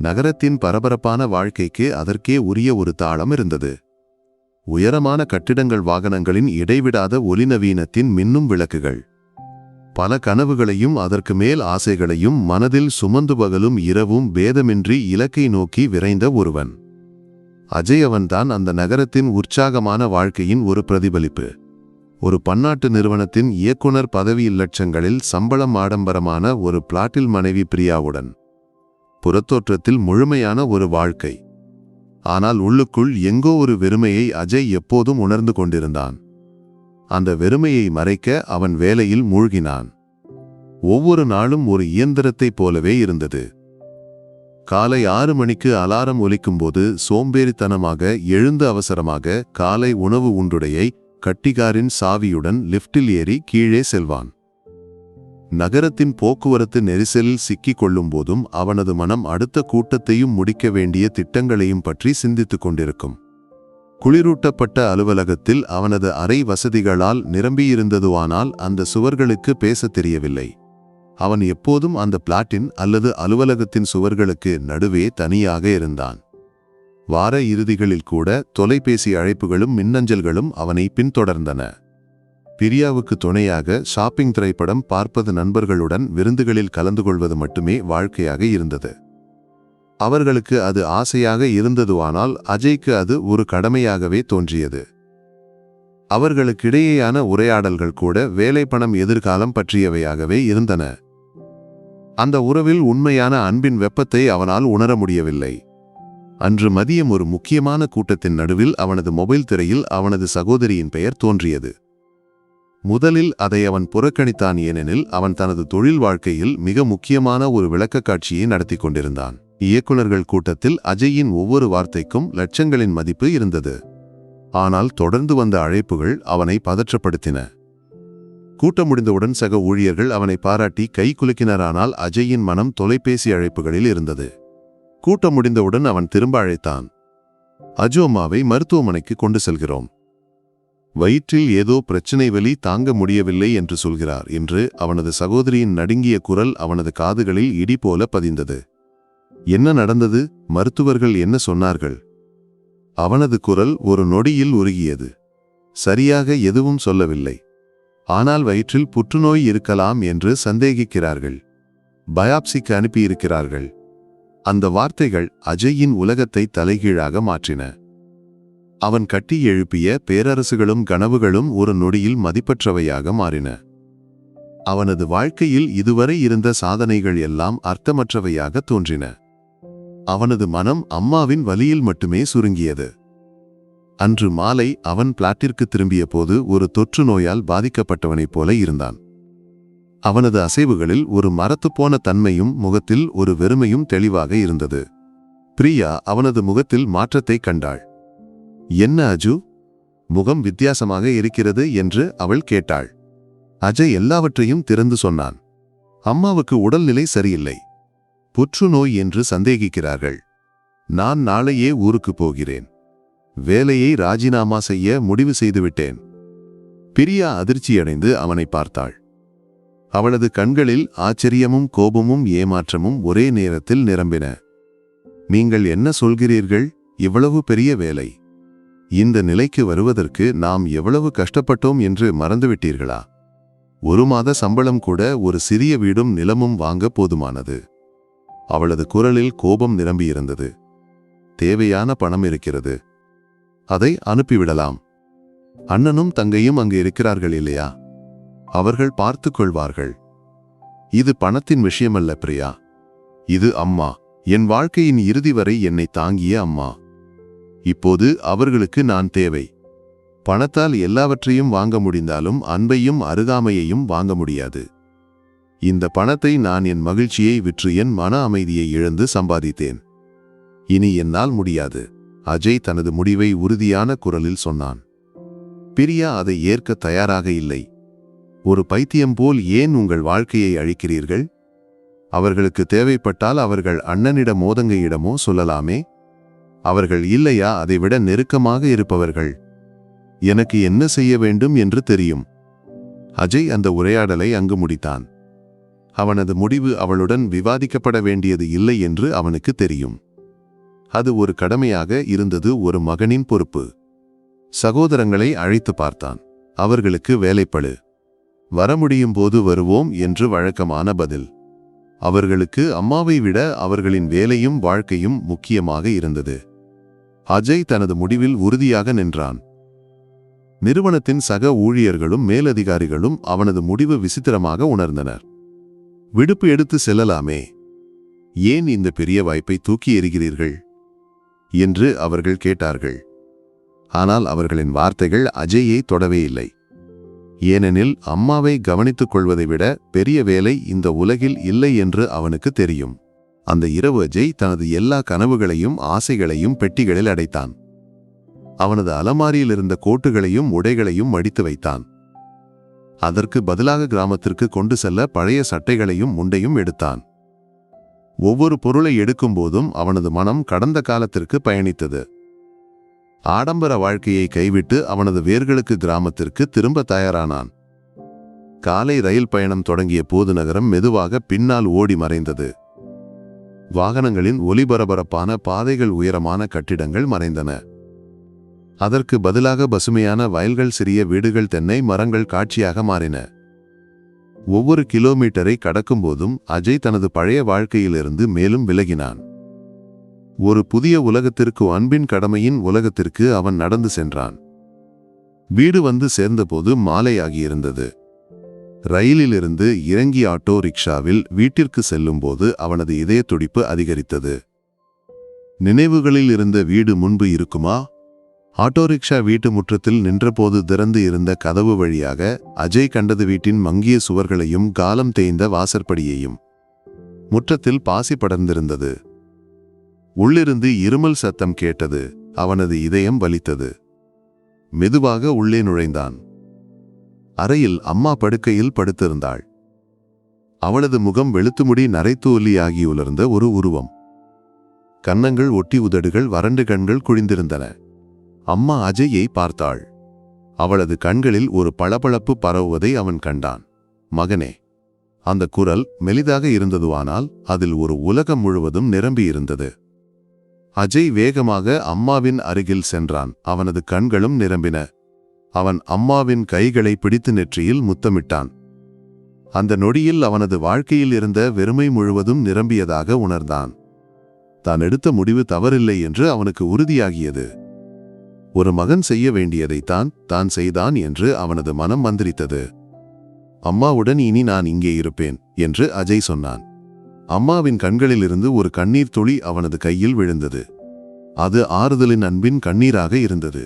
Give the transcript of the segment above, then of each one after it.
நகரத்தின் பரபரப்பான வாழ்க்கைக்கு அதற்கே உரிய ஒரு தாளம் இருந்தது. உயரமான கட்டிடங்கள் வாகனங்களின் இடைவிடாத ஒலிநவீனத்தின் மின்னும் விளக்குகள். பல கனவுகளையும் அதற்கு மேல் ஆசைகளையும் மனதில் சுமந்து பகலும் இரவும் பேதமின்றி இலக்கை நோக்கி விரைந்த ஒருவன். அஜய் அவன்தான் அந்த நகரத்தின் உற்சாகமான வாழ்க்கையின் ஒரு பிரதிபலிப்பு. ஒரு பன்னாட்டு நிறுவனத்தின் இயக்குனர் பதவி லட்சங்களில் சம்பளம் ஆடம்பரமான ஒரு பிளாட்டில் மனைவி பிரியாவுடன். புறத்தோற்றத்தில் முழுமையான ஒரு வாழ்க்கை. ஆனால் உள்ளுக்குள் எங்கோ ஒரு வெறுமையை அஜய் எப்போதும் உணர்ந்து கொண்டிருந்தான். அந்த வெறுமையை மறைக்க அவன் வேலையில் மூழ்கினான். ஒவ்வொரு நாளும் ஒரு இயந்திரத்தைப் போலவே இருந்தது. காலை ஆறு மணிக்கு அலாரம் ஒலிக்கும்போது சோம்பேறித்தனமாக எழுந்து அவசரமாக காலை உணவு உண்டுடையை கட்டிகாரின் சாவியுடன் லிப்டில் ஏறி கீழே செல்வான். நகரத்தின் போக்குவரத்து நெரிசலில் சிக்கிக் கொள்ளும்போதும் அவனது மனம் அடுத்த கூட்டத்தையும் முடிக்க வேண்டிய திட்டங்களையும் பற்றி சிந்தித்துக் கொண்டிருக்கும். குளிரூட்டப்பட்ட அலுவலகத்தில் அவனது அறை வசதிகளால் நிரம்பியிருந்ததுவானால் அந்த சுவர்களுக்கு பேசத் தெரியவில்லை. அவன் எப்போதும் அந்த பிளாட்டின் அல்லது அலுவலகத்தின் சுவர்களுக்கு நடுவே தனியாக இருந்தான். வார இறுதிகளில் கூட தொலைபேசி அழைப்புகளும் மின்னஞ்சல்களும் அவனை பின்தொடர்ந்தன. பிரியாவுக்கு துணையாக ஷாப்பிங் திரைப்படம் பார்ப்பது நண்பர்களுடன் விருந்துகளில் கலந்து கொள்வது மட்டுமே வாழ்க்கையாக இருந்தது. அவர்களுக்கு அது ஆசையாக இருந்ததுவானால் அஜய்க்கு அது ஒரு கடமையாகவே தோன்றியது. அவர்களுக்கிடையேயான உரையாடல்கள் கூட வேலை பணம் எதிர்காலம் பற்றியவையாகவே இருந்தன. அந்த உறவில் உண்மையான அன்பின் வெப்பத்தை அவனால் உணர முடியவில்லை. அன்று மதியம் ஒரு முக்கியமான கூட்டத்தின் நடுவில் அவனது மொபைல் திரையில் அவனது சகோதரியின் பெயர் தோன்றியது. முதலில் அதை அவன் புறக்கணித்தான் ஏனெனில் அவன் தனது தொழில் வாழ்க்கையில் மிக முக்கியமான ஒரு விளக்கக்காட்சியை நடத்தி கொண்டிருந்தான். இயக்குநர்கள் கூட்டத்தில் அஜயின் ஒவ்வொரு வார்த்தைக்கும் லட்சங்களின் மதிப்பு இருந்தது. ஆனால் தொடர்ந்து வந்த அழைப்புகள் அவனை பதற்றப்படுத்தின. கூட்டம் முடிந்தவுடன் சக ஊழியர்கள் அவனை பாராட்டி கை குலுக்கினரானால் அஜயின் மனம் தொலைபேசி அழைப்புகளில் இருந்தது. கூட்டம் முடிந்தவுடன் அவன் திரும்ப அழைத்தான். அஜோமாவை மருத்துவமனைக்கு கொண்டு செல்கிறோம். வயிற்றில் ஏதோ பிரச்சனை வலி தாங்க முடியவில்லை என்று சொல்கிறார் என்று அவனது சகோதரியின் நடுங்கிய குரல் அவனது காதுகளில் இடி போல பதிந்தது. என்ன நடந்தது? மருத்துவர்கள் என்ன சொன்னார்கள்? அவனது குரல் ஒரு நொடியில் உருகியது. சரியாக எதுவும் சொல்லவில்லை. ஆனால் வயிற்றில் புற்றுநோய் இருக்கலாம் என்று சந்தேகிக்கிறார்கள். பயாப்சிக்கு அனுப்பியிருக்கிறார்கள். அந்த வார்த்தைகள் அஜயின் உலகத்தை தலைகீழாக மாற்றின. அவன் கட்டி எழுப்பிய பேரரசுகளும் கனவுகளும் ஒரு நொடியில் மதிப்பற்றவையாக மாறின. அவனது வாழ்க்கையில் இதுவரை இருந்த சாதனைகள் எல்லாம் அர்த்தமற்றவையாக தோன்றின. அவனது மனம் அம்மாவின் வலியில் மட்டுமே சுருங்கியது. அன்று மாலை அவன் பிளாட்டிற்கு திரும்பிய போது ஒரு தொற்று நோயால் பாதிக்கப்பட்டவனைப் போல இருந்தான். அவனது அசைவுகளில் ஒரு மரத்துப்போன தன்மையும் முகத்தில் ஒரு வெறுமையும் தெளிவாக இருந்தது. பிரியா அவனது முகத்தில் மாற்றத்தைக் கண்டாள். என்ன அஜு? முகம் வித்தியாசமாக இருக்கிறது என்று அவள் கேட்டாள். அஜய் எல்லாவற்றையும் திறந்து சொன்னான். அம்மாவுக்கு உடல்நிலை சரியில்லை. புற்றுநோய் என்று சந்தேகிக்கிறார்கள். நான் நாளையே ஊருக்கு போகிறேன். வேலையை ராஜினாமா செய்ய முடிவு செய்துவிட்டேன். பிரியா அதிர்ச்சியடைந்து அவனை பார்த்தாள். அவளது கண்களில் ஆச்சரியமும் கோபமும் ஏமாற்றமும் ஒரே நேரத்தில் நிரம்பின. நீங்கள் என்ன சொல்கிறீர்கள்? இவ்வளவு பெரிய வேலை. இந்த நிலைக்கு வருவதற்கு நாம் எவ்வளவு கஷ்டப்பட்டோம் என்று மறந்துவிட்டீர்களா? ஒரு மாத சம்பளம் கூட ஒரு சிறிய வீடும் நிலமும் வாங்க போதுமானது. அவளது குரலில் கோபம் நிரம்பியிருந்தது. தேவையான பணம் இருக்கிறது. அதை அனுப்பிவிடலாம். அண்ணனும் தங்கையும் அங்கு இருக்கிறார்கள் இல்லையா? அவர்கள் பார்த்துக் கொள்வார்கள். இது பணத்தின் விஷயமல்ல பிரியா. இது அம்மா. என் வாழ்க்கையின் இறுதி வரை என்னை தாங்கிய அம்மா. இப்போது அவர்களுக்கு நான் தேவை. பணத்தால் எல்லாவற்றையும் வாங்க முடிந்தாலும் அன்பையும் அருகாமையையும் வாங்க முடியாது. இந்த பணத்தை நான் என் மகிழ்ச்சியை விற்று என் மன அமைதியை இழந்து சம்பாதித்தேன். இனி என்னால் முடியாது. அஜய் தனது முடிவை உறுதியான குரலில் சொன்னான். பிரியா அதை ஏற்க தயாராக இல்லை. ஒரு பைத்தியம் போல் ஏன் உங்கள் வாழ்க்கையை அழிக்கிறீர்கள்? அவர்களுக்கு தேவைப்பட்டால் அவர்கள் அண்ணனிடம் மோதங்கையிடமோ சொல்லலாமே? அவர்கள் இல்லையா அதைவிட நெருக்கமாக இருப்பவர்கள். எனக்கு என்ன செய்ய வேண்டும் என்று தெரியும். அஜய் அந்த உரையாடலை அங்கு முடித்தான். அவனது முடிவு அவளுடன் விவாதிக்கப்பட வேண்டியது இல்லை என்று அவனுக்கு தெரியும். அது ஒரு கடமையாக இருந்தது ஒரு மகனின் பொறுப்பு. சகோதரங்களை அழைத்து பார்த்தான். அவர்களுக்கு வேலைப்படு வர முடியும் போது வருவோம் என்று வழக்கமான பதில். அவர்களுக்கு அம்மாவை விட அவர்களின் வேலையும் வாழ்க்கையும் முக்கியமாக இருந்தது. அஜய் தனது முடிவில் உறுதியாக நின்றான். நிறுவனத்தின் சக ஊழியர்களும் மேலதிகாரிகளும் அவனது முடிவு விசித்திரமாக உணர்ந்தனர். விடுப்பு எடுத்து செல்லலாமே. ஏன் இந்த பெரிய வாய்ப்பை தூக்கி எறிகிறீர்கள்? என்று அவர்கள் கேட்டார்கள். ஆனால் அவர்களின் வார்த்தைகள் அஜயை தொடவே இல்லை. ஏனெனில் அம்மாவை கவனித்துக் கொள்வதை விட பெரிய வேலை இந்த உலகில் இல்லை என்று அவனுக்கு தெரியும். அந்த இரவு அஜய் தனது எல்லா கனவுகளையும் ஆசைகளையும் பெட்டிகளில் அடைத்தான். அவனது அலமாரியில் இருந்த கோட்டுகளையும் உடைகளையும் மடித்து வைத்தான். அதற்கு பதிலாக கிராமத்திற்கு கொண்டு செல்ல பழைய சட்டைகளையும் முண்டையும் எடுத்தான். ஒவ்வொரு பொருளை எடுக்கும்போதும் அவனது மனம் கடந்த காலத்திற்கு பயணித்தது. ஆடம்பர வாழ்க்கையை கைவிட்டு அவனது வேர்களுக்கு கிராமத்திற்கு திரும்ப தயாரானான். காலை ரயில் பயணம் தொடங்கிய போது நகரம் மெதுவாக பின்னால் ஓடி மறைந்தது. வாகனங்களின் ஒலிபரபரப்பான பாதைகள் உயரமான கட்டிடங்கள் மறைந்தன. அதற்கு பதிலாக பசுமையான வயல்கள் சிறிய வீடுகள் தென்னை மரங்கள் காட்சியாக மாறின. ஒவ்வொரு கிலோமீட்டரை கடக்கும்போதும் அஜய் தனது பழைய வாழ்க்கையிலிருந்து மேலும் விலகினான். ஒரு புதிய உலகத்திற்கு அன்பின் கடமையின் உலகத்திற்கு அவன் நடந்து சென்றான். வீடு வந்து சேர்ந்தபோது மாலையாகியிருந்தது. ரயிலிலிருந்து இறங்கி ஆட்டோ ரிக்ஷாவில் வீட்டிற்கு செல்லும்போது அவனது இதய துடிப்பு அதிகரித்தது. நினைவுகளில் இருந்த வீடு முன்பு இருக்குமா? ஆட்டோ ரிக்ஷா வீட்டு முற்றத்தில் நின்றபோது திறந்து இருந்த கதவு வழியாக அஜய் கண்டது வீட்டின் மங்கிய சுவர்களையும் காலம் தேய்ந்த வாசற்படியையும். முற்றத்தில் பாசி படர்ந்திருந்தது. உள்ளிருந்து இருமல் சத்தம் கேட்டது. அவனது இதயம் வலித்தது. மெதுவாக உள்ளே நுழைந்தான். அறையில் அம்மா படுக்கையில் படுத்திருந்தாள். அவளது முகம் வெளுத்துமுடி நரைத்தூலியாகி உலர்ந்த ஒரு உருவம். கன்னங்கள் ஒட்டி உதடுகள் வறண்டு கண்கள் குழிந்திருந்தன. அம்மா அஜயை பார்த்தாள். அவளது கண்களில் ஒரு பளபளப்பு பரவுவதை அவன் கண்டான். மகனே அந்த குரல் மெலிதாக இருந்ததுவானால் அதில் ஒரு உலகம் முழுவதும் நிரம்பியிருந்தது. அஜய் வேகமாக அம்மாவின் அருகில் சென்றான். அவனது கண்களும் நிரம்பின. அவன் அம்மாவின் கைகளை பிடித்து நெற்றியில் முத்தமிட்டான். அந்த நொடியில் அவனது வாழ்க்கையில் இருந்த வெறுமை முழுவதும் நிரம்பியதாக உணர்ந்தான். தான் எடுத்த முடிவு தவறில்லை என்று அவனுக்கு உறுதியாகியது. ஒரு மகன் செய்ய வேண்டியதைத்தான் தான் செய்தான் என்று அவனது மனம் மந்திரித்தது. அம்மாவுடன் இனி நான் இங்கே இருப்பேன் என்று அஜய் சொன்னான். அம்மாவின் கண்களிலிருந்து ஒரு கண்ணீர் துளி அவனது கையில் விழுந்தது. அது ஆறுதலின் அன்பின் கண்ணீராக இருந்தது.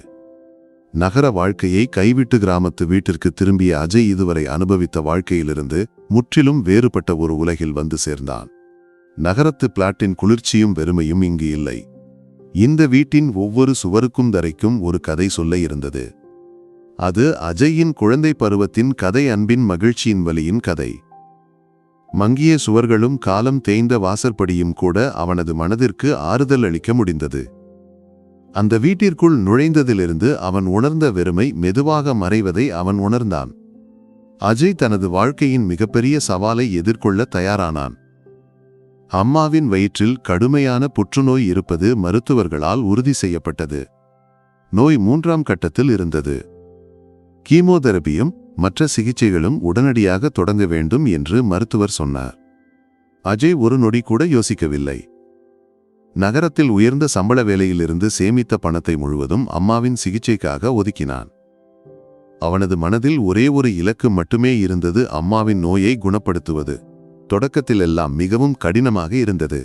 நகர வாழ்க்கையை கைவிட்டு கிராமத்து வீட்டிற்கு திரும்பிய அஜய் இதுவரை அனுபவித்த வாழ்க்கையிலிருந்து முற்றிலும் வேறுபட்ட ஒரு உலகில் வந்து சேர்ந்தான். நகரத்து பிளாட்டின் குளிர்ச்சியும் வெறுமையும் இங்கு இல்லை. இந்த வீட்டின் ஒவ்வொரு சுவருக்கும் தரைக்கும் ஒரு கதை சொல்ல இருந்தது. அது அஜயின் குழந்தை பருவத்தின் கதை அன்பின் மகிழ்ச்சியின் வழியின் கதை. மங்கிய சுவர்களும் காலம் தேய்ந்த வாசற்படியும் கூட அவனது மனதிற்கு ஆறுதல் அளிக்க முடிந்தது. அந்த வீட்டிற்குள் நுழைந்ததிலிருந்து அவன் உணர்ந்த வெறுமை மெதுவாக மறைவதை அவன் உணர்ந்தான். அஜய் தனது வாழ்க்கையின் மிகப்பெரிய சவாலை எதிர்கொள்ள தயாரானான். அம்மாவின் வயிற்றில் கடுமையான புற்றுநோய் இருப்பது மருத்துவர்களால் உறுதி செய்யப்பட்டது. நோய் மூன்றாம் கட்டத்தில் இருந்தது. கீமோதெரபியும் மற்ற சிகிச்சைகளும் உடனடியாக தொடங்க வேண்டும் என்று மருத்துவர் சொன்னார். அஜய் ஒரு நொடி கூட யோசிக்கவில்லை. நகரத்தில் உயர்ந்த சம்பள வேலையிலிருந்து சேமித்த பணத்தை முழுவதும் அம்மாவின் சிகிச்சைக்காக ஒதுக்கினான். அவனது மனதில் ஒரே ஒரு இலக்கு மட்டுமே இருந்தது அம்மாவின் நோயை குணப்படுத்துவது. தொடக்கத்தில் எல்லாம் மிகவும் கடினமாக இருந்தது.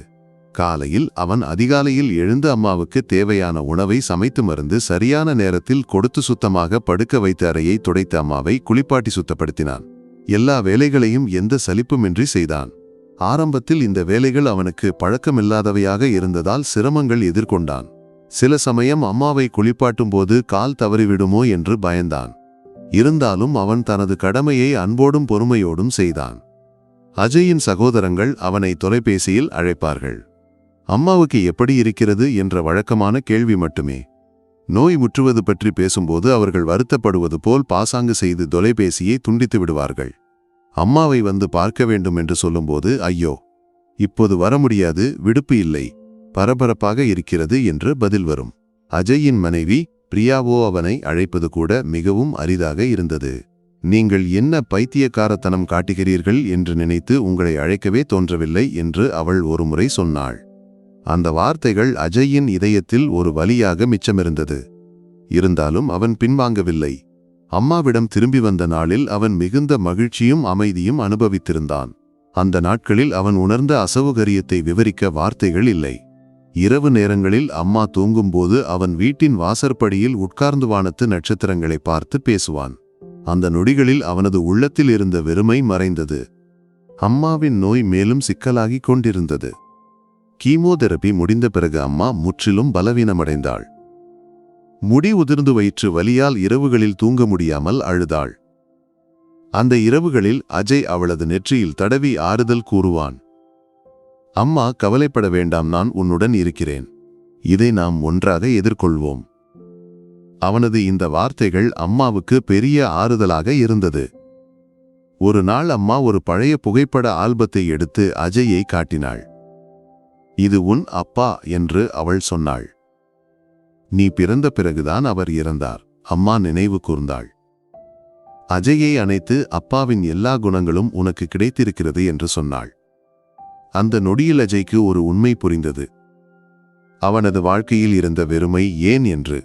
காலையில் அவன் அதிகாலையில் எழுந்து அம்மாவுக்கு தேவையான உணவை சமைத்து மருந்து சரியான நேரத்தில் கொடுத்து சுத்தமாக படுக்க வைத்த அறையை துடைத்த அம்மாவை குளிப்பாட்டி சுத்தப்படுத்தினான். எல்லா வேலைகளையும் எந்த சலிப்புமின்றி செய்தான். ஆரம்பத்தில் இந்த வேலைகள் அவனுக்கு பழக்கமில்லாதவையாக இருந்ததால் சிரமங்கள் எதிர்கொண்டான். சில சமயம் அம்மாவை குளிப்பாட்டும் போது கால் தவறிவிடுமோ என்று பயந்தான். இருந்தாலும் அவன் தனது கடமையை அன்போடும் பொறுமையோடும் செய்தான். அஜயின் சகோதரங்கள் அவனை தொலைபேசியில் அழைப்பார்கள். அம்மாவுக்கு எப்படி இருக்கிறது என்ற வழக்கமான கேள்வி மட்டுமே. நோய் முற்றுவது பற்றி பேசும்போது அவர்கள் வருத்தப்படுவது போல் பாசாங்கு செய்து தொலைபேசியை துண்டித்து விடுவார்கள். அம்மாவை வந்து பார்க்க வேண்டும் என்று சொல்லும்போது ஐயோ இப்போது வர முடியாது விடுப்பு இல்லை பரபரப்பாக இருக்கிறது என்று பதில் வரும். அஜயின் மனைவி பிரியாவோ அவனை அழைப்பது கூட மிகவும் அரிதாக இருந்தது. நீங்கள் என்ன பைத்தியக்காரத்தனம் காட்டுகிறீர்கள் என்று நினைத்து உங்களை அழைக்கவே தோன்றவில்லை என்று அவள் ஒருமுறை சொன்னாள். அந்த வார்த்தைகள் அஜயின் இதயத்தில் ஒரு வலியாக மிச்சமிருந்தது. இருந்தாலும் அவன் பின்வாங்கவில்லை. அம்மாவிடம் திரும்பி வந்த நாளில் அவன் மிகுந்த மகிழ்ச்சியும் அமைதியும் அனுபவித்திருந்தான். அந்த நாட்களில் அவன் உணர்ந்த அசௌகரியத்தை விவரிக்க வார்த்தைகள் இல்லை. இரவு நேரங்களில் அம்மா தூங்கும்போது அவன் வீட்டின் வாசற்படியில் உட்கார்ந்து வானத்து நட்சத்திரங்களை பார்த்து பேசுவான். அந்த நொடிகளில் அவனது உள்ளத்தில் இருந்த வெறுமை மறைந்தது. அம்மாவின் நோய் மேலும் சிக்கலாகிக் கொண்டிருந்தது. கீமோதெரபி முடிந்த பிறகு அம்மா முற்றிலும் பலவீனமடைந்தாள். முடி உதிர்ந்து வயிற்று வலியால் இரவுகளில் தூங்க முடியாமல் அழுதாள். அந்த இரவுகளில் அஜய் அவளது நெற்றியில் தடவி ஆறுதல் கூறுவான். அம்மா கவலைப்பட வேண்டாம் நான் உன்னுடன் இருக்கிறேன். இதை நாம் ஒன்றாக எதிர்கொள்வோம். அவனது இந்த வார்த்தைகள் அம்மாவுக்கு பெரிய ஆறுதலாக இருந்தது. ஒரு நாள் அம்மா ஒரு பழைய புகைப்பட ஆல்பத்தை எடுத்து அஜயை காட்டினாள். இது உன் அப்பா என்று அவள் சொன்னாள். நீ பிறந்த பிறகுதான் அவர் இறந்தார். அம்மா நினைவு கூர்ந்தாள். அஜயை அணைத்து அப்பாவின் எல்லா குணங்களும் உனக்கு கிடைத்திருக்கிறது என்று சொன்னாள். அந்த நொடியில் அஜய்க்கு ஒரு உண்மை புரிந்தது. அவனது வாழ்க்கையில் இருந்த வெறுமை ஏன் என்று.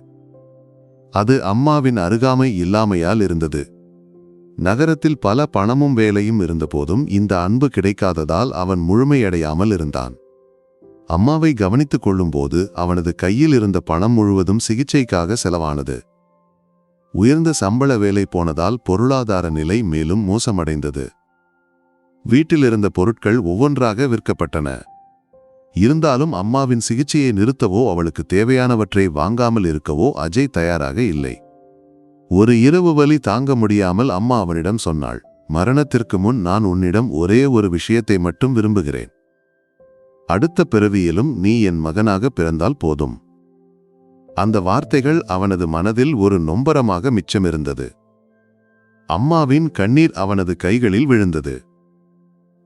அது அம்மாவின் அருகாமை இல்லாமையால் இருந்தது. நகரத்தில் பல பணமும் வேலையும் இருந்தபோதும் இந்த அன்பு கிடைக்காததால் அவன் முழுமையடையாமல் இருந்தான். அம்மாவை கவனித்துக் கொள்ளும்போது அவனது கையில் இருந்த பணம் முழுவதும் சிகிச்சைக்காக செலவானது. உயர்ந்த சம்பள வேலை போனதால் பொருளாதார நிலை மேலும் மோசமடைந்தது. வீட்டில் இருந்த பொருட்கள் ஒவ்வொன்றாக விற்கப்பட்டன. இருந்தாலும் அம்மாவின் சிகிச்சையை நிறுத்தவோ அவளுக்கு தேவையானவற்றை வாங்காமல் இருக்கவோ அஜய் தயாராக இல்லை. ஒரு இரவு வலி தாங்க முடியாமல் அம்மா அவனிடம் சொன்னாள் மரணத்திற்கு முன் நான் உன்னிடம் ஒரே ஒரு விஷயத்தை மட்டும் விரும்புகிறேன். அடுத்த பிறவியிலும் நீ என் மகனாக பிறந்தால் போதும். அந்த வார்த்தைகள் அவனது மனதில் ஒரு நொம்பரமாக மிச்சமிருந்தது. அம்மாவின் கண்ணீர் அவனது கைகளில் விழுந்தது.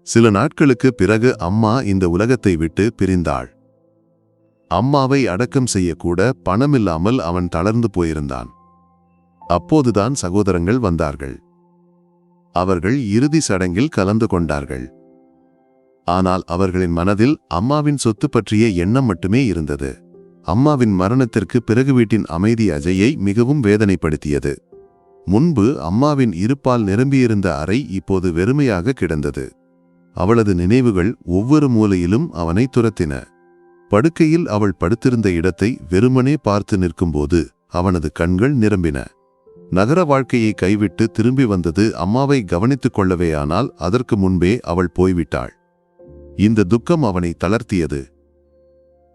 சில நாட்களுக்கு பிறகு அம்மா இந்த உலகத்தை விட்டு பிரிந்தாள். அம்மாவை அடக்கம் செய்யக்கூட பணமில்லாமல் அவன் தளர்ந்து போயிருந்தான். அப்போதுதான் சகோதரங்கள் வந்தார்கள். அவர்கள் இறுதி சடங்கில் கலந்து கொண்டார்கள். ஆனால் அவர்களின் மனதில் அம்மாவின் சொத்து பற்றிய எண்ணம் மட்டுமே இருந்தது. அம்மாவின் மரணத்திற்கு பிறகு வீட்டின் அமைதி அஜயை மிகவும் வேதனைப்படுத்தியது. முன்பு அம்மாவின் இருப்பால் நிரம்பியிருந்த அறை இப்போது வெறுமையாக கிடந்தது. அவளது நினைவுகள் ஒவ்வொரு மூலையிலும் அவனை துரத்தின. படுக்கையில் அவள் படுத்திருந்த இடத்தை வெறுமனே பார்த்து நிற்கும்போது அவனது கண்கள் நிரம்பின. நகர வாழ்க்கையை கைவிட்டு திரும்பி வந்தது அம்மாவை கவனித்துக் கொள்ளவேயானால் அதற்கு முன்பே அவள் போய்விட்டாள். இந்த துக்கம் அவனை தளர்த்தியது.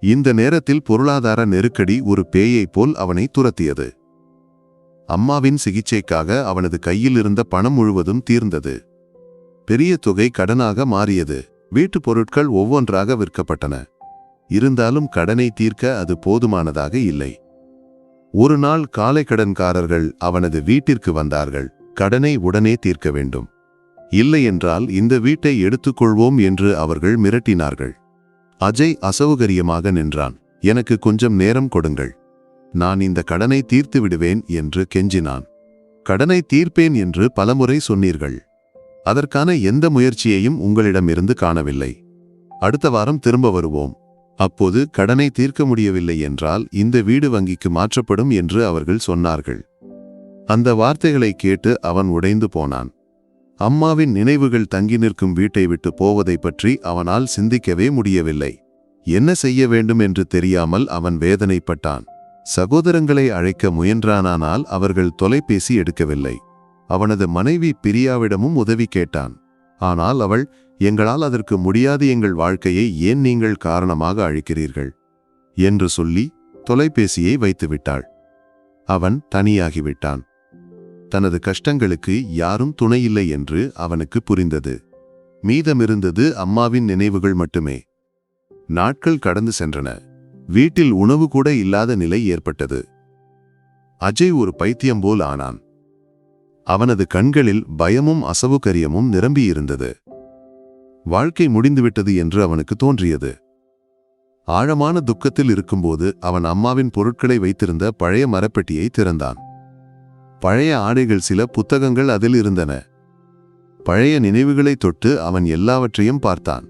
இந்த நேரத்தில் பொருளாதார நெருக்கடி ஒரு பேயைப் போல் அவனை துரத்தியது. அம்மாவின் சிகிச்சைக்காக அவனது கையில் இருந்த பணம் முழுவதும் தீர்ந்தது. பெரிய தொகை கடனாக மாறியது. வீட்டுப் பொருட்கள் ஒவ்வொன்றாக விற்கப்பட்டன. இருந்தாலும் கடனை தீர்க்க அது போதுமானதாக இல்லை. ஒரு நாள் காலை கடன்காரர்கள் அவனது வீட்டிற்கு வந்தார்கள். கடனை உடனே தீர்க்க வேண்டும். இல்லை என்றால் இந்த வீட்டை எடுத்துக்கொள்வோம் என்று அவர்கள் மிரட்டினார்கள். அஜய் அசௌகரியமாக நின்றான். எனக்கு கொஞ்சம் நேரம் கொடுங்கள். நான் இந்த கடனை தீர்த்து விடுவேன் என்று கெஞ்சினான். கடனை தீர்ப்பேன் என்று பலமுறை சொன்னீர்கள். அதற்கான எந்த முயற்சியையும் உங்களிடமிருந்து காணவில்லை. அடுத்த வாரம் திரும்ப வருவோம். அப்போது கடனை தீர்க்க முடியவில்லை என்றால் இந்த வீடு வங்கிக்கு மாற்றப்படும் என்று அவர்கள் சொன்னார்கள். அந்த வார்த்தைகளை கேட்டு அவன் உடைந்து போனான். அம்மாவின் நினைவுகள் தங்கி நிற்கும் வீட்டை விட்டு போவதை பற்றி அவனால் சிந்திக்கவே முடியவில்லை. என்ன செய்ய வேண்டும் என்று தெரியாமல் அவன் வேதனைப்பட்டான். சகோதரங்களை அழைக்க முயன்றானானால் அவர்கள் தொலைபேசி எடுக்கவில்லை. அவனது மனைவி பிரியாவிடமும் உதவி கேட்டான். ஆனால் அவள் எங்களால் அதற்கு முடியாது எங்கள் வாழ்க்கையை ஏன் நீங்கள் காரணமாக அழைக்கிறீர்கள்? என்று சொல்லி தொலைபேசியை வைத்துவிட்டாள். அவன் தனியாகிவிட்டான். தனது கஷ்டங்களுக்கு யாரும் துணையில்லை என்று அவனுக்கு புரிந்தது. மீதமிருந்தது அம்மாவின் நினைவுகள் மட்டுமே. நாட்கள் கடந்து சென்றன. வீட்டில் உணவு கூட இல்லாத நிலை ஏற்பட்டது. அஜய் ஒரு பைத்தியம் போல் ஆனான். அவனது கண்களில் பயமும் அசவுகரியமும் நிரம்பியிருந்தது. வாழ்க்கை முடிந்துவிட்டது என்று அவனுக்கு தோன்றியது. ஆழமான துக்கத்தில் இருக்கும்போது அவன் அம்மாவின் பொருட்களை வைத்திருந்த பழைய மரப்பெட்டியை திறந்தான். பழைய ஆடைகள் சில புத்தகங்கள் அதில் இருந்தன. பழைய நினைவுகளை தொட்டு அவன் எல்லாவற்றையும் பார்த்தான்.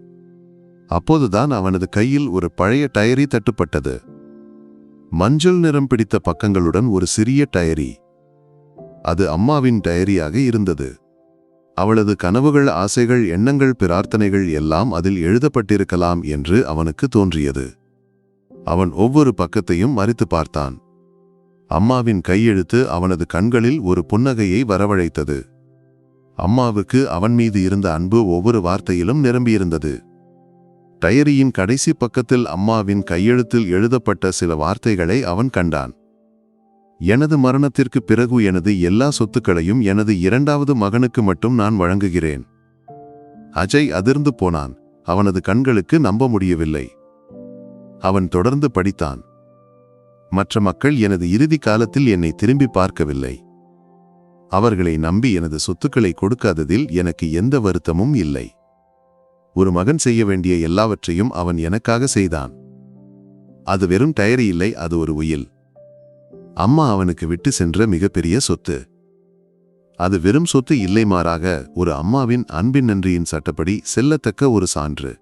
அப்போதுதான் அவனது கையில் ஒரு பழைய டயரி தட்டுப்பட்டது. மஞ்சள் நிறம் பிடித்த பக்கங்களுடன் ஒரு சிறிய டயரி. அது அம்மாவின் டயரியாக இருந்தது. அவளது கனவுகள் ஆசைகள் எண்ணங்கள் பிரார்த்தனைகள் எல்லாம் அதில் எழுதப்பட்டிருக்கலாம் என்று அவனுக்கு தோன்றியது. அவன் ஒவ்வொரு பக்கத்தையும் மறித்து பார்த்தான். அம்மாவின் கையெழுத்து அவனது கண்களில் ஒரு புன்னகையை வரவழைத்தது. அம்மாவுக்கு அவன் மீது இருந்த அன்பு ஒவ்வொரு வார்த்தையிலும் நிரம்பியிருந்தது. டயரியின் கடைசி பக்கத்தில் அம்மாவின் கையெழுத்தில் எழுதப்பட்ட சில வார்த்தைகளை அவன் கண்டான். எனது மரணத்திற்கு பிறகு எனது எல்லா சொத்துக்களையும் எனது இரண்டாவது மகனுக்கு மட்டும் நான் வழங்குகிறேன். அஜய் அதிர்ந்து போனான். அவனது கண்களுக்கு நம்ப முடியவில்லை. அவன் தொடர்ந்து படித்தான். மற்ற மக்கள் எனது இறுதி காலத்தில் என்னை திரும்பி பார்க்கவில்லை. அவர்களை நம்பி எனது சொத்துக்களை கொடுக்காததில் எனக்கு எந்த வருத்தமும் இல்லை. ஒரு மகன் செய்ய வேண்டிய எல்லாவற்றையும் அவன் எனக்காக செய்தான். அது வெறும் டயரி இல்லை அது ஒரு உயில். அம்மா அவனுக்கு விட்டு சென்ற மிகப்பெரிய சொத்து. அது வெறும் சொத்து இல்லை மாறாக ஒரு அம்மாவின் அன்பின் நன்றியின் சட்டப்படி செல்லத்தக்க ஒரு சான்று.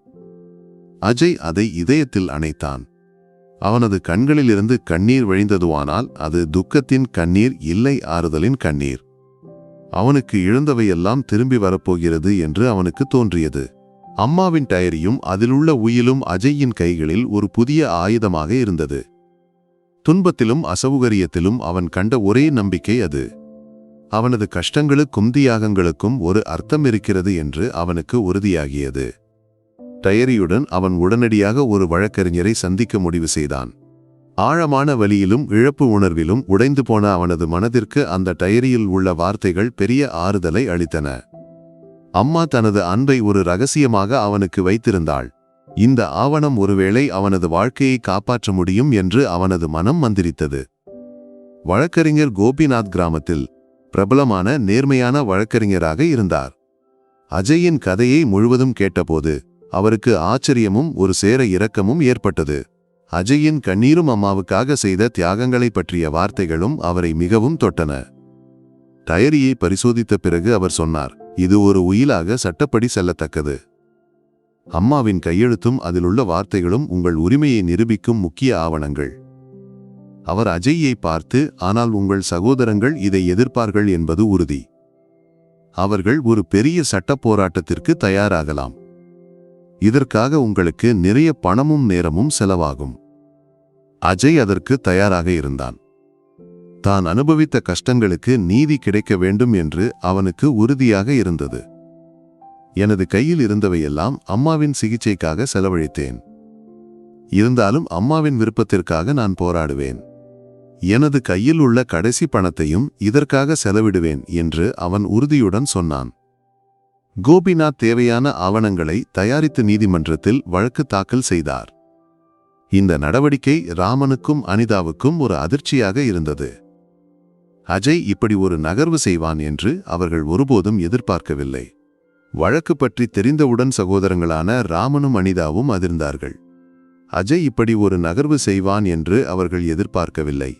அஜய் அதை இதயத்தில் அணைத்தான். அவனது கண்களிலிருந்து கண்ணீர் வழிந்ததுவானால் அது துக்கத்தின் கண்ணீர் இல்லை ஆறுதலின் கண்ணீர். அவனுக்கு இழந்தவையெல்லாம் திரும்பி வரப்போகிறது என்று அவனுக்கு தோன்றியது. அம்மாவின் டயரியும் அதிலுள்ள உயிலும் அஜய்யின் கைகளில் ஒரு புதிய ஆயுதமாக இருந்தது. துன்பத்திலும் அசௌகரியத்திலும் அவன் கண்ட ஒரே நம்பிக்கை அது. அவனது கஷ்டங்களுக்கும் தியாகங்களுக்கும் ஒரு அர்த்தம் இருக்கிறது என்று அவனுக்கு உறுதியாகியது. டயரியுடன் அவன் உடனடியாக ஒரு வழக்கறிஞரை சந்திக்க முடிவு செய்தான். ஆழமான வழியிலும் இழப்பு உணர்விலும் உடைந்து போன அவனது மனதிற்கு அந்த டயரியில் உள்ள வார்த்தைகள் பெரிய ஆறுதலை அளித்தன. அம்மா தனது அன்பை ஒரு ரகசியமாக அவனுக்கு வைத்திருந்தாள். இந்த ஆவணம் ஒருவேளை அவனது வாழ்க்கையை காப்பாற்ற முடியும் என்று அவனது மனம் மந்திரித்தது. வழக்கறிஞர் கோபிநாத் கிராமத்தில் பிரபலமான நேர்மையான வழக்கறிஞராக இருந்தார். அஜயின் கதையை முழுவதும் கேட்டபோது அவருக்கு ஆச்சரியமும் ஒரு சேர இரக்கமும் ஏற்பட்டது. அஜயின் கண்ணீரும் அம்மாவுக்காக செய்த தியாகங்களைப் பற்றிய வார்த்தைகளும் அவரை மிகவும் தொட்டன. டயரியை பரிசோதித்த பிறகு அவர் சொன்னார் இது ஒரு உயிலாக சட்டப்படி செல்லத்தக்கது. அம்மாவின் கையெழுத்தும் அதிலுள்ள வார்த்தைகளும் உங்கள் உரிமையை நிரூபிக்கும் முக்கிய ஆவணங்கள். அவர் அஜய்யை பார்த்து ஆனால் உங்கள் சகோதரங்கள் இதை எதிர்ப்பார்கள் என்பது உறுதி. அவர்கள் ஒரு பெரிய சட்டப் போராட்டத்திற்கு தயாராகலாம். இதற்காக உங்களுக்கு நிறைய பணமும் நேரமும் செலவாகும். அஜய் அதற்கு தயாராக இருந்தான். தான் அனுபவித்த கஷ்டங்களுக்கு நீதி கிடைக்க வேண்டும் என்று அவனுக்கு உறுதியாக இருந்தது. எனது கையில் இருந்தவையெல்லாம் அம்மாவின் சிகிச்சைக்காக செலவழித்தேன். இருந்தாலும் அம்மாவின் விருப்பத்திற்காக நான் போராடுவேன். எனது கையில் உள்ள கடைசி பணத்தையும் இதற்காக செலவிடுவேன் என்று அவன் உறுதியுடன் சொன்னான். கோபிநாத் தேவையான ஆவணங்களை தயாரித்து நீதிமன்றத்தில் வழக்கு தாக்கல் செய்தார். இந்த நடவடிக்கை ராமனுக்கும் அனிதாவுக்கும் ஒரு அதிர்ச்சியாக இருந்தது. அஜய் இப்படி ஒரு நகர்வு செய்வான் என்று அவர்கள் ஒருபோதும் எதிர்பார்க்கவில்லை. வழக்கு பற்றி தெரிந்தவுடன் சகோதரங்களான ராமனும் அனிதாவும் அதிர்ந்தார்கள். அஜய் இப்படி ஒரு நகர்வு செய்வான் என்று அவர்கள் எதிர்பார்க்கவில்லை.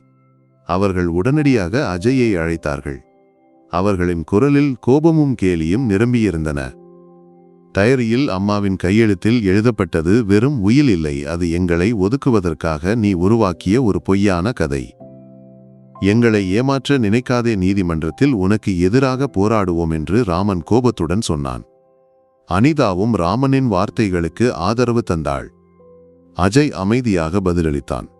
அவர்கள் உடனடியாக அஜயை அழைத்தார்கள். அவர்களின் குரலில் கோபமும் கேலியும் நிரம்பியிருந்தன. டயரியில் அம்மாவின் கையெழுத்தில் எழுதப்பட்டது வெறும் உயில் இல்லை அது எங்களை ஒதுக்குவதற்காக நீ உருவாக்கிய ஒரு பொய்யான கதை. எங்களை ஏமாற்ற நினைக்காதே நீதிமன்றத்தில் உனக்கு எதிராக போராடுவோம் என்று ராமன் கோபத்துடன் சொன்னான். அனிதாவும் ராமனின் வார்த்தைகளுக்கு ஆதரவு தந்தாள். அஜய் அமைதியாக பதிலளித்தான்.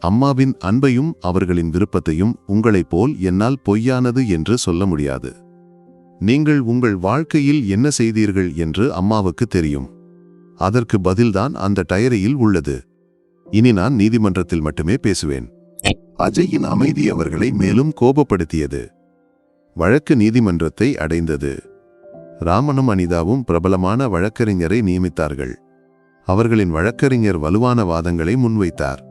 அம்மாவின் அன்பையும் அவர்களின் விருப்பத்தையும் உங்களைப் போல் என்னால் பொய்யானது என்று சொல்ல முடியாது. நீங்கள் உங்கள் வாழ்க்கையில் என்ன செய்தீர்கள் என்று அம்மாவுக்கு தெரியும். அதற்கு பதில்தான் அந்த டயரியில் உள்ளது. இனி நான் நீதிமன்றத்தில் மட்டுமே பேசுவேன். அஜயின் அமைதி அவர்களை மேலும் கோபப்படுத்தியது. வழக்கு நீதிமன்றத்தை அடைந்தது. ராமனும் அனிதாவும் பிரபலமான வழக்கறிஞரை நியமித்தார்கள். அவர்களின் வழக்கறிஞர் வலுவான வாதங்களை முன்வைத்தார்.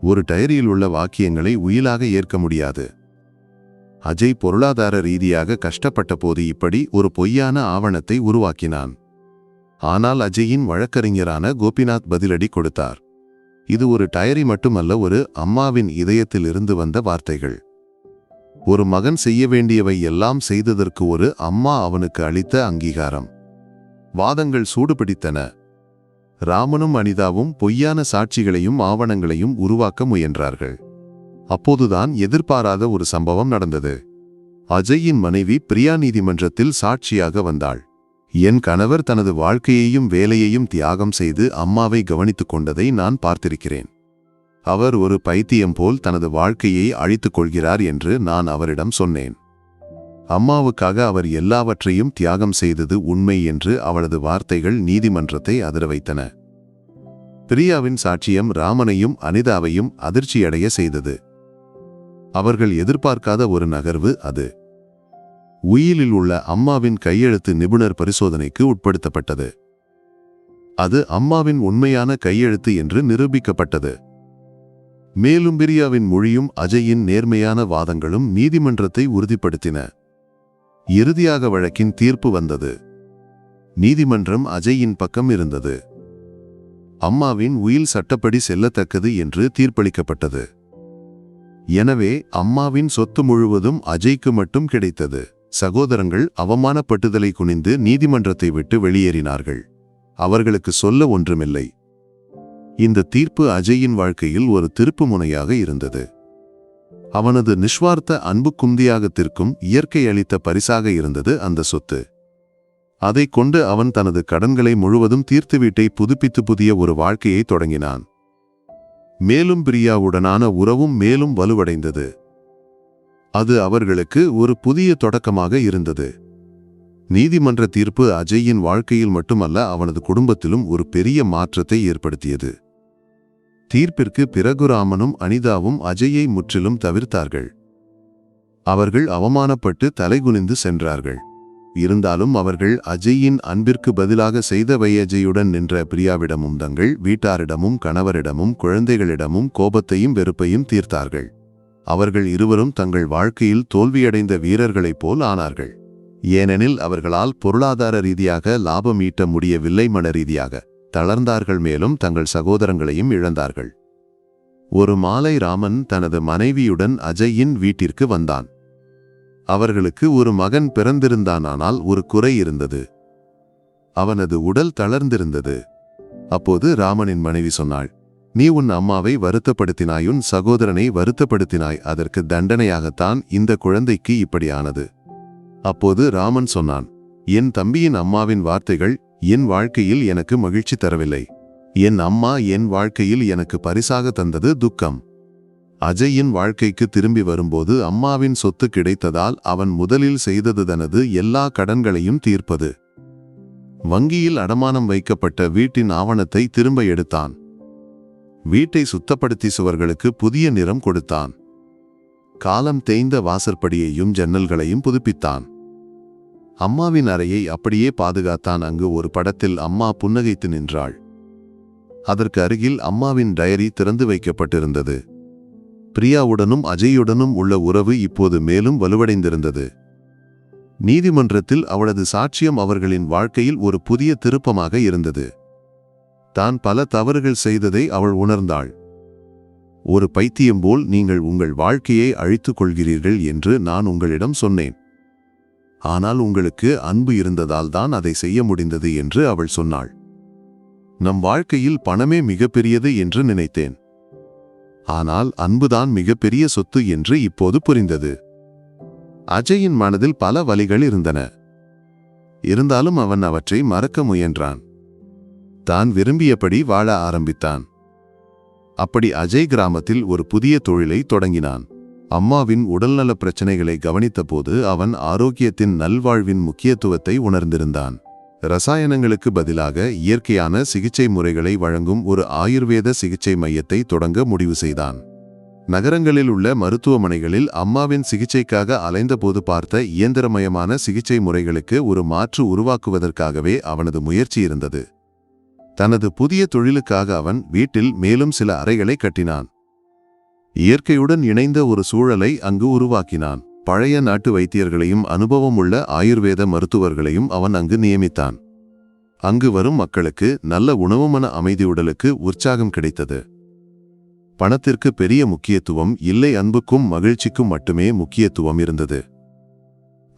ஒரு டயரியில் உள்ள வாக்கியங்களை உயிலாக ஏற்க முடியாது. அஜய் பொருளாதார ரீதியாக கஷ்டப்பட்ட போது இப்படி ஒரு பொய்யான ஆவணத்தை உருவாக்கினான். ஆனால் அஜயின் வழக்கறிஞரான கோபிநாத் பதிலடி கொடுத்தார். இது ஒரு டயரி மட்டுமல்ல ஒரு அம்மாவின் இதயத்திலிருந்து வந்த வார்த்தைகள். ஒரு மகன் செய்ய வேண்டியவை எல்லாம் செய்ததற்கு ஒரு அம்மா அவனுக்கு அளித்த அங்கீகாரம். வாதங்கள் சூடுபிடித்தன. ராமனும் அனிதாவும் பொய்யான சாட்சிகளையும் ஆவணங்களையும் உருவாக்க முயன்றார்கள். அப்போதுதான் எதிர்பாராத ஒரு சம்பவம் நடந்தது. அஜயின் மனைவி பிரியா நீதிமன்றத்தில் சாட்சியாக வந்தாள். என் கணவர் தனது வாழ்க்கையையும் வேலையையும் தியாகம் செய்து அம்மாவை கவனித்துக் கொண்டதை நான் பார்த்திருக்கிறேன். அவர் ஒரு பைத்தியம் போல் தனது வாழ்க்கையை அழித்துக் கொள்கிறார் என்று நான் அவரிடம் சொன்னேன். அம்மாவுக்காக அவர் எல்லாவற்றையும் தியாகம் செய்தது உண்மை என்று அவளது வார்த்தைகள் நீதிமன்றத்தை அதிர வைத்தன பிரியாவின் சாட்சியம் ராமனையும் அனிதாவையும் அதிர்ச்சியடைய செய்தது. அவர்கள் எதிர்பார்க்காத ஒரு நகர்வு அது. உயிலில் உள்ள அம்மாவின் கையெழுத்து நிபுணர் பரிசோதனைக்கு உட்படுத்தப்பட்டது. அது அம்மாவின் உண்மையான கையெழுத்து என்று நிரூபிக்கப்பட்டது. மேலும் பிரியாவின் மொழியும் அஜயின் நேர்மையான வாதங்களும் நீதிமன்றத்தை உறுதிப்படுத்தின. இறுதியாக வழக்கின் தீர்ப்பு வந்தது. நீதிமன்றம் அஜயின் பக்கம் இருந்தது. அம்மாவின் உயில் சட்டப்படி செல்லத்தக்கது என்று தீர்ப்பளிக்கப்பட்டது. எனவே அம்மாவின் சொத்து முழுவதும் அஜய்க்கு மட்டும் கிடைத்தது. சகோதரங்கள் அவமானப்பட்டுதலை குனிந்து நீதிமன்றத்தை விட்டு வெளியேறினார்கள். அவர்களுக்கு சொல்ல ஒன்றுமில்லை. இந்த தீர்ப்பு அஜயின் வாழ்க்கையில் ஒரு திருப்பு முனையாக இருந்தது. அவனது நிஸ்வார்த்த அன்பு குந்தியாகத்திற்கும் இயற்கை அளித்த பரிசாக இருந்தது அந்த சொத்து. அதைக் கொண்டு அவன் தனது கடன்களை முழுவதும் தீர்த்து வீட்டை புதுப்பித்து புதிய ஒரு வாழ்க்கையை தொடங்கினான். மேலும் பிரியாவுடனான உறவும் மேலும் வலுவடைந்தது. அது அவர்களுக்கு ஒரு புதிய தொடக்கமாக இருந்தது. நீதிமன்ற தீர்ப்பு அஜயின் வாழ்க்கையில் மட்டுமல்ல அவனது குடும்பத்திலும் ஒரு பெரிய மாற்றத்தை ஏற்படுத்தியது. தீர்ப்பிற்கு பிறகுராமனும் அனிதாவும் அஜயை முற்றிலும் தவிர்த்தார்கள். அவர்கள் அவமானப்பட்டு தலைகுனிந்து சென்றார்கள். இருந்தாலும் அவர்கள் அஜயின் அன்பிற்கு பதிலாக செய்தவை அஜயுடன் நின்ற பிரியாவிடமும் தங்கள் வீட்டாரிடமும் கணவரிடமும் குழந்தைகளிடமும் கோபத்தையும் வெறுப்பையும் தீர்த்தார்கள். அவர்கள் இருவரும் தங்கள் வாழ்க்கையில் தோல்வியடைந்த வீரர்களைப் போல் ஆனார்கள். ஏனெனில் அவர்களால் பொருளாதார ரீதியாக லாபம் ஈட்ட முடியவில்லை மன ரீதியாக. தளர்ந்தார்கள் மேலும் தங்கள் சகோதரங்களையும் இழந்தார்கள். ஒரு மாலை ராமன் தனது மனைவியுடன் அஜயின் வீட்டிற்கு வந்தான். அவர்களுக்கு ஒரு மகன் பிறந்திருந்தானால் ஒரு குறை இருந்தது. அவனது உடல் தளர்ந்திருந்தது. அப்போது ராமனின் மனைவி சொன்னாள் நீ உன் அம்மாவை வருத்தப்படுத்தினாயுன் சகோதரனை வருத்தப்படுத்தினாய் அதற்கு தண்டனையாகத்தான் இந்த குழந்தைக்கு இப்படியானது. அப்போது ராமன் சொன்னான் என் தம்பியின் அம்மாவின் வார்த்தைகள் என் வாழ்க்கையில் எனக்கு மகிழ்ச்சி தரவில்லை. என் அம்மா என் வாழ்க்கையில் எனக்கு பரிசாக தந்தது துக்கம். அஜயின் வாழ்க்கைக்கு திரும்பி வரும்போது அம்மாவின் சொத்து கிடைத்ததால் அவன் முதலில் செய்தது தனது எல்லா கடன்களையும் தீர்ப்பது. வங்கியில் அடமானம் வைக்கப்பட்ட வீட்டின் ஆவணத்தை திரும்ப எடுத்தான். வீட்டை சுத்தப்படுத்தி சுவர்களுக்கு புதிய நிறம் கொடுத்தான். காலம் தேய்ந்த வாசற்படியையும் ஜன்னல்களையும் புதுப்பித்தான். அம்மாவின் அறையை அப்படியே பாதுகாத்தான் அங்கு ஒரு படத்தில் அம்மா புன்னகைத்து நின்றாள். அதற்கு அருகில் அம்மாவின் டயரி திறந்து வைக்கப்பட்டிருந்தது. பிரியாவுடனும் அஜயுடனும் உள்ள உறவு இப்போது மேலும் வலுவடைந்திருந்தது. நீதிமன்றத்தில் அவளது சாட்சியம் அவர்களின் வாழ்க்கையில் ஒரு புதிய திருப்பமாக இருந்தது. தான் பல தவறுகள் செய்ததை அவள் உணர்ந்தாள். ஒரு பைத்தியம் போல் நீங்கள் உங்கள் வாழ்க்கையை அழித்துக் கொள்கிறீர்கள் என்று நான் உங்களிடம் சொன்னேன். ஆனால் உங்களுக்கு அன்பு இருந்ததால் தான் அதை செய்ய முடிந்தது என்று அவள் சொன்னாள். நம் வாழ்க்கையில் பணமே மிகப்பெரியது என்று நினைத்தேன். ஆனால் அன்புதான் மிகப்பெரிய சொத்து என்று இப்போது புரிந்தது. அஜயின் மனதில் பல வலிகள் இருந்தன. இருந்தாலும் அவன் அவற்றை மறக்க முயன்றான். தான் விரும்பியபடி வாழ ஆரம்பித்தான். அப்படி அஜய் கிராமத்தில் ஒரு புதிய தொழிலை தொடங்கினான். அம்மாவின் உடல்நலப் பிரச்சனைகளை கவனித்தபோது அவன் ஆரோக்கியத்தின் நல்வாழ்வின் முக்கியத்துவத்தை உணர்ந்திருந்தான். ரசாயனங்களுக்கு பதிலாக இயற்கையான சிகிச்சை முறைகளை வழங்கும் ஒரு ஆயுர்வேத சிகிச்சை மையத்தை தொடங்க முடிவு செய்தான். நகரங்களில் உள்ள மருத்துவமனைகளில் அம்மாவின் சிகிச்சைக்காக அலைந்தபோது பார்த்த இயந்திரமயமான சிகிச்சை முறைகளுக்கு ஒரு மாற்று உருவாக்குவதற்காகவே அவனது முயற்சி இருந்தது. தனது புதிய தொழிலுக்காக அவன் வீட்டில் மேலும் சில அறைகளை கட்டினான். இயற்கையுடன் இணைந்த ஒரு சூழலை அங்கு உருவாக்கினான். பழைய நாட்டு வைத்தியர்களையும் அனுபவமுள்ள ஆயுர்வேத மருத்துவர்களையும் அவன் அங்கு நியமித்தான். அங்கு வரும் மக்களுக்கு நல்ல உணவுமன அமைதி உடலுக்கு உற்சாகம் கிடைத்தது. பணத்திற்கு பெரிய முக்கியத்துவம் இல்லை அன்புக்கும் மகிழ்ச்சிக்கும் மட்டுமே முக்கியத்துவம் இருந்தது.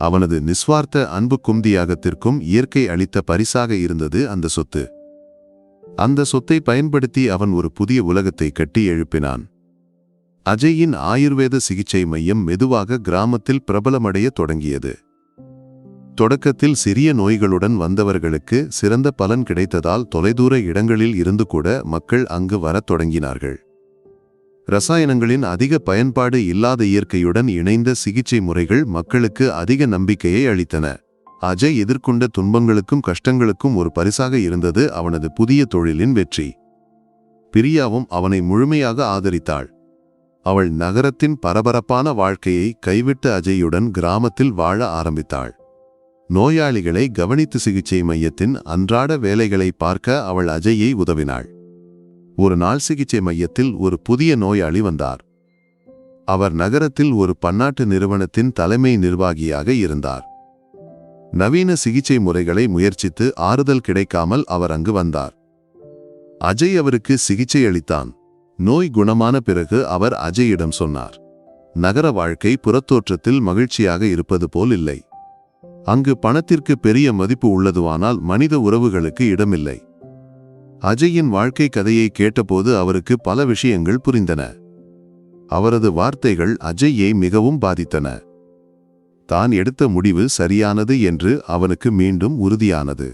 அவனது நிஸ்வார்த்த அன்புக்கும் தியாகத்திற்கும் இயற்கை அளித்த பரிசாக இருந்தது அந்த சொத்து. அந்த சொத்தை பயன்படுத்தி அவன் ஒரு புதிய உலகத்தை கட்டி எழுப்பினான். அஜயின் ஆயுர்வேத சிகிச்சை மையம் மெதுவாக கிராமத்தில் பிரபலமடைய தொடங்கியது. தொடக்கத்தில் சிறிய நோய்களுடன் வந்தவர்களுக்கு சிறந்த பலன் கிடைத்ததால் தொலைதூர இடங்களில் இருந்து கூட மக்கள் அங்கு வரத் தொடங்கினார்கள். ரசாயனங்களின் அதிக பயன்பாடு இல்லாத இயற்கையுடன் இணைந்த சிகிச்சை முறைகள் மக்களுக்கு அதிக நம்பிக்கையை அளித்தன. அஜய் எதிர்கொண்ட துன்பங்களுக்கும் கஷ்டங்களுக்கும் ஒரு பரிசாக இருந்தது அவனது புதிய தொழிலின் வெற்றி. பிரியாவும் அவனை முழுமையாக ஆதரித்தாள். அவள் நகரத்தின் பரபரப்பான வாழ்க்கையை கைவிட்டு அஜயுடன் கிராமத்தில் வாழ ஆரம்பித்தாள். நோயாளிகளை கவனித்து சிகிச்சை மையத்தின் அன்றாட வேலைகளை பார்க்க அவள் அஜயை உதவினாள். ஒரு நாள் சிகிச்சை மையத்தில் ஒரு புதிய நோயாளி வந்தார். அவர் நகரத்தில் ஒரு பன்னாட்டு நிறுவனத்தின் தலைமை நிர்வாகியாக இருந்தார். நவீன சிகிச்சை முறைகளை முயற்சித்து ஆறுதல் கிடைக்காமல் அவர் அங்கு வந்தார். அஜய் அவருக்கு சிகிச்சை அளித்தான். நோய் குணமான பிறகு அவர் அஜயிடம் சொன்னார். நகர வாழ்க்கை புறத்தோற்றத்தில் மகிழ்ச்சியாக இருப்பது போல் இல்லை. அங்கு பணத்திற்கு பெரிய மதிப்பு உள்ளதுவானால் மனித உறவுகளுக்கு இடமில்லை. அஜயின் வாழ்க்கை கதையை கேட்டபோது அவருக்கு பல விஷயங்கள் புரிந்தன. அவரது வார்த்தைகள் அஜய்யை மிகவும் பாதித்தன. தான் எடுத்த முடிவு சரியானது என்று அவனுக்கு மீண்டும் உறுதியானது.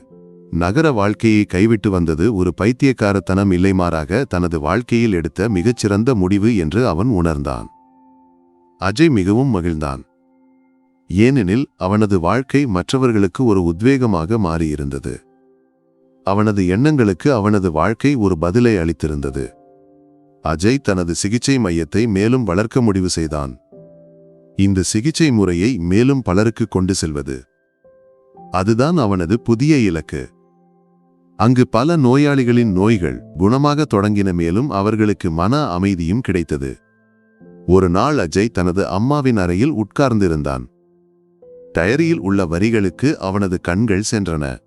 நகர வாழ்க்கையை கைவிட்டு வந்தது ஒரு பைத்தியக்காரத்தனம் இல்லை மாறாக தனது வாழ்க்கையில் எடுத்த மிகச்சிறந்த முடிவு என்று அவன் உணர்ந்தான். அஜய் மிகவும் மகிழ்ந்தான். ஏனெனில் அவனது வாழ்க்கை மற்றவர்களுக்கு ஒரு உத்வேகமாக மாறியிருந்தது. அவனது எண்ணங்களுக்கு அவனது வாழ்க்கை ஒரு பதிலை அளித்திருந்தது. அஜய் தனது சிகிச்சை மையத்தை மேலும் வளர்க்க முடிவு செய்தான். இந்த சிகிச்சை முறையை மேலும் பலருக்கு கொண்டு செல்வது. அதுதான் அவனது புதிய இலக்கு. அங்கு பல நோயாளிகளின் நோய்கள் குணமாக தொடங்கின மேலும் அவர்களுக்கு மன அமைதியும் கிடைத்தது. ஒரு நாள் அஜய் தனது அம்மாவின் அறையில் உட்கார்ந்திருந்தான். டயரியில் உள்ள வரிகளுக்கு அவனது கண்கள் சென்றன.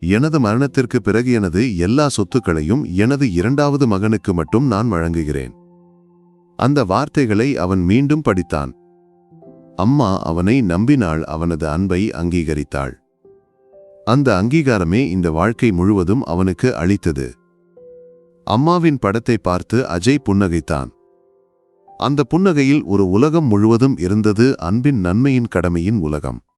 எனது மரணத்திற்கு பிறகு எனது எல்லா சொத்துக்களையும் எனது இரண்டாவது மகனுக்கு மட்டும் நான் வழங்குகிறேன். அந்த வார்த்தைகளை அவன் மீண்டும் படித்தான். அம்மா அவனை நம்பினாள் அவனது அன்பை அங்கீகரித்தாள். அந்த அங்கீகாரமே இந்த வாழ்க்கை முழுவதும் அவனுக்கு அளித்தது. அம்மாவின் படத்தை பார்த்து அஜய் புன்னகைத்தான். அந்த புன்னகையில் ஒரு உலகம் முழுவதும் இருந்தது அன்பின் நன்மையின் கடமையின் உலகம்.